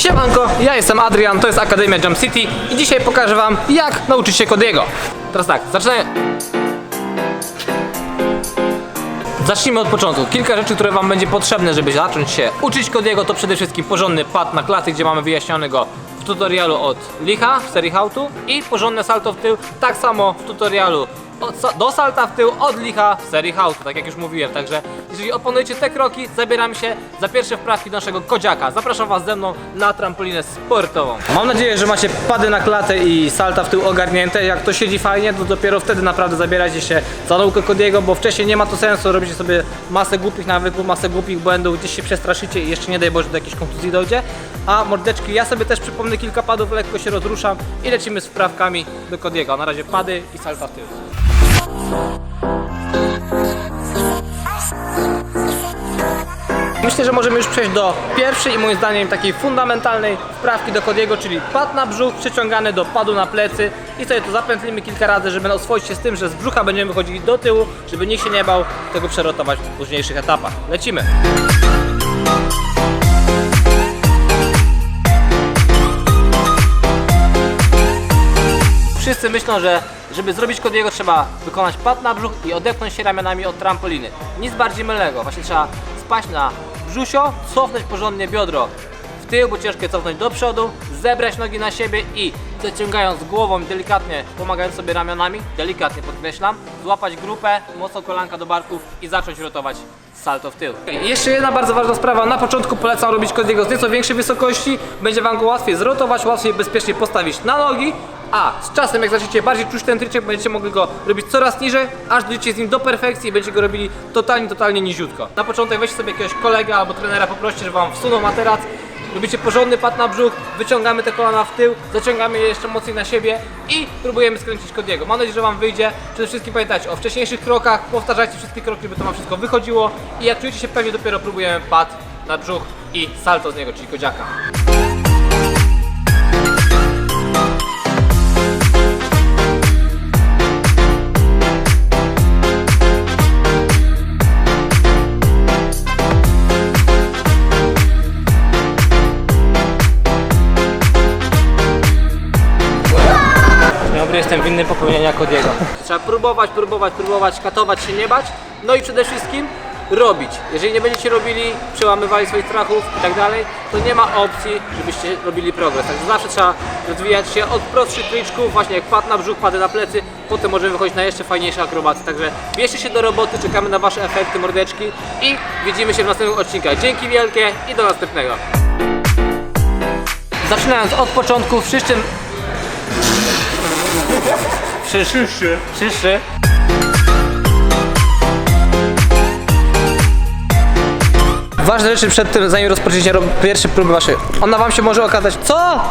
Siemanko, ja jestem Adrian, to jest Akademia Jump City i dzisiaj pokażę wam jak nauczyć się Kodiego. Teraz tak, zacznę... Zacznijmy od początku. Kilka rzeczy, które wam będzie potrzebne, żeby zacząć się uczyć Kodiego, to przede wszystkim porządny pad na klaty, gdzie mamy wyjaśniony go w tutorialu od Licha w serii How i porządne salto w tył, tak samo w tutorialu do salta w tył od Licha w serii How tak jak już mówiłem. Także jeżeli opanujecie te kroki, zabieram się za pierwsze wprawki naszego Kodziaka. Zapraszam was ze mną na trampolinę sportową. Mam nadzieję, że macie pady na klatę i salta w tył ogarnięte. Jak to siedzi fajnie, to dopiero wtedy naprawdę zabierajcie się za naukę Kodiego, bo wcześniej nie ma to sensu, robicie sobie masę głupich nawyków, masę głupich błędów, gdzieś się przestraszycie i jeszcze nie daj Boże do jakiejś kontuzji dojdzie. A mordeczki, ja sobie też przypomnę kilka padów, lekko się rozruszam i lecimy z wprawkami do Kodiego. Na razie pady i salta w tył. Myślę, że możemy już przejść do pierwszej i moim zdaniem takiej fundamentalnej wprawki do Kodiego, czyli pad na brzuch przyciągany do padu na plecy i sobie to zapętlimy kilka razy, żeby oswoić się z tym, że z brzucha będziemy wychodzili do tyłu, żeby nikt się nie bał tego przerotować w późniejszych etapach. Lecimy! Wszyscy myślą, że żeby zrobić Kodiego trzeba wykonać pad na brzuch i odepchnąć się ramionami od trampoliny. Nic bardziej mylnego. Właśnie trzeba spaść na brzusio, cofnąć porządnie biodro. W tył, bo ciężko je cofnąć do przodu, zebrać nogi na siebie i zaciągając głową delikatnie, pomagając sobie ramionami, delikatnie podkreślam, złapać grupę, mocno kolanka do barków i zacząć rotować salto w tył. Jeszcze jedna bardzo ważna sprawa, na początku polecam robić Kodiego z nieco większej wysokości, będzie Wam go łatwiej zrotować, łatwiej bezpiecznie postawić na nogi, a z czasem jak zaczniecie bardziej czuć ten tryczek, będziecie mogli go robić coraz niżej, aż dojdziecie z nim do perfekcji i będziecie go robili totalnie, totalnie niziutko. Na początek weźcie sobie jakiegoś kolegę albo trenera, poproście, żeby Wam wsunął materac, robicie porządny pad na brzuch, wyciągamy te kolana w tył, zaciągamy je jeszcze mocniej na siebie i próbujemy skręcić Kodiego. Mam nadzieję, że Wam wyjdzie. Przede wszystkim pamiętajcie o wcześniejszych krokach, powtarzajcie wszystkie kroki, żeby to Wam wszystko wychodziło i jak czujecie się pewnie, dopiero próbujemy pad na brzuch i salto z niego, czyli kodziaka. Dobry, jestem winny popełnienia Kodiego. Trzeba próbować, próbować, próbować, katować się, nie bać. No i przede wszystkim robić. Jeżeli nie będziecie robili, przełamywali swoich strachów i tak dalej, to nie ma opcji, żebyście robili progres. Także zawsze trzeba rozwijać się od prostszych triczków, właśnie jak pad na brzuch, pady na plecy, potem możemy wychodzić na jeszcze fajniejsze akrobacje. Także bierzcie się do roboty, czekamy na Wasze efekty, mordeczki i widzimy się w następnych odcinkach. Dzięki wielkie i do następnego. Zaczynając od początku, wszyscy Przyszły. Przyszły. Ważne rzeczy przed tym, zanim rozpoczniecie ro- pierwsze próby wasze. Ona wam się może okazać. Co?